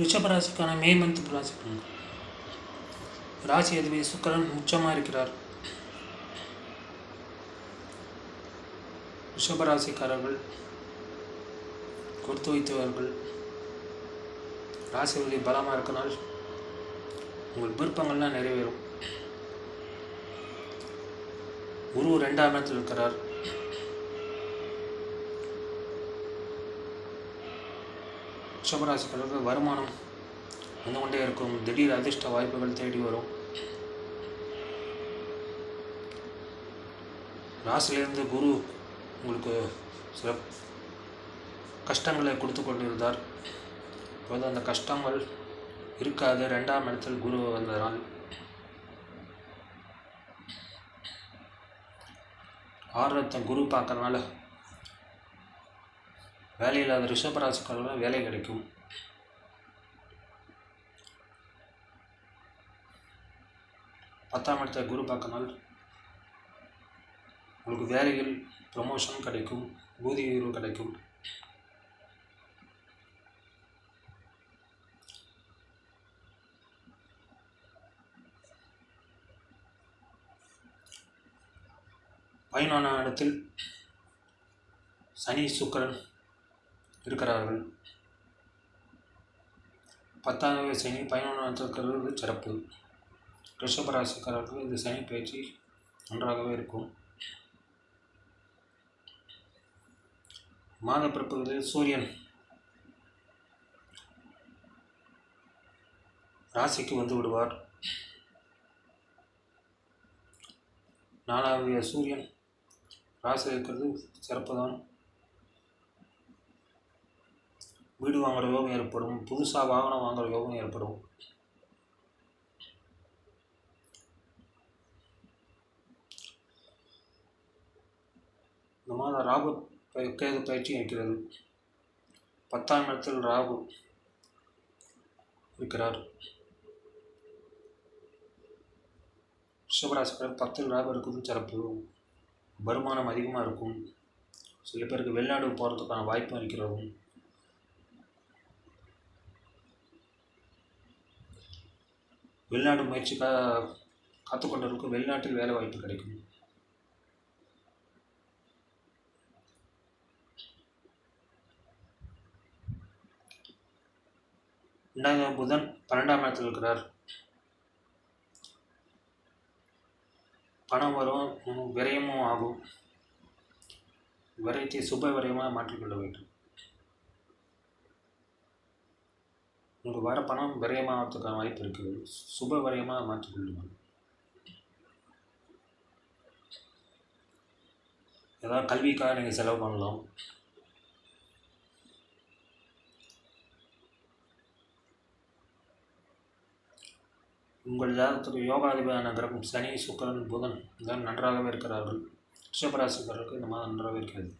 ரிஷபராசிக்கான May month ராசி ராசி அதிபதி சுக்கரன் உச்சமாக இருக்கிறார். ரிஷபராசிக்காரர்கள் கொடுத்து வைத்தவர்கள் ராசி பலமாக இருக்கனால் உங்கள் விருப்பங்கள்லாம் நிறைவேறும். குரு ரெண்டாம் இடத்தில் இருக்கிறார். ரிஷபராசிக்காரர்கள் வருமானம் வந்து கொண்டே இருக்கும். திடீர் அதிர்ஷ்ட வாய்ப்புகள் தேடி வரும். ராசியிலிருந்து குரு உங்களுக்கு சில கஷ்டங்களை கொடுத்து கொண்டிருந்தார். இப்போது அந்த கஷ்டங்கள் இருக்காது. ரெண்டாம் இடத்தில் குரு வந்ததால். ஆர்வத்தை குரு பார்க்கறனால வேலையில்லாத ரிஷபராசிக்காரர்கள் வேலை கிடைக்கும். பத்தாம் இடத்த குரு பார்க்கனால் உங்களுக்கு வேலைகள் ப்ரமோஷன் கிடைக்கும் ஊதிய உயர்வு கிடைக்கும். பதினொன்றாம் இடத்தில் சனி சுக்கிரன் இருக்கிறார்கள். பத்தாவது சனி பதினொன்றாம் இடத்தில் இருக்கிறது சிறப்பு. ரிஷபராசிக்காரர்கள் இந்த சனி பயிற்சி நன்றாகவே இருக்கும். மாத பிறப்புகளில் சூரியன் ராசிக்கு வந்து விடுவார். நாலாவது சூரியன் ராசி இருக்கிறது சிறப்பு தான் வீடு வாங்குகிற யோகம் ஏற்படும் புதுசாக வாகனம் வாங்குகிற யோகம் ஏற்படும். இந்த மாதம் ராகு கேது பயிற்சி இருக்கிறது. பத்தாம் இடத்தில் ராகு இருக்கிறார். ரிஷபராசிக்காரர் பத்தில் ராகு இருக்குது சிறப்பு. வருமானம் அதிகமாக இருக்கும். சில பேருக்கு வெளிநாடு போகிறதுக்கான வாய்ப்பும் இருக்கிறது. வெளிநாடு முயற்சிக்காக காத்துக்கொண்டிருக்கும் வெளிநாட்டில் வேலை வாய்ப்பு கிடைக்கும். ரெண்டாவது புதன் பன்னெண்டாம் இடத்தில் இருக்கிறார். பணம் வரும் விரயமும் ஆகும். விரயத்தை சுப விரயமாக மாற்றிக்கொள்ள வேண்டும். உங்களுக்கு வர பணம் விரயமாகிறதுக்கான வாய்ப்பு இருக்குது சுப விரயமாக மாற்றிக்கொள்ளுங்கள் ஏதாவது கல்விக்காக நீங்கள் செலவு பண்ணலாம். உங்கள் ஜாதகத்துக்கு யோகாதிபதியான கிரகம் சனி சுக்கிரன் புதன் இதெல்லாம் நன்றாகவே இருக்கிறார்கள். ரிஷபராசிக்காரருக்கு இந்த மாதம் நன்றாகவே இருக்கிறது.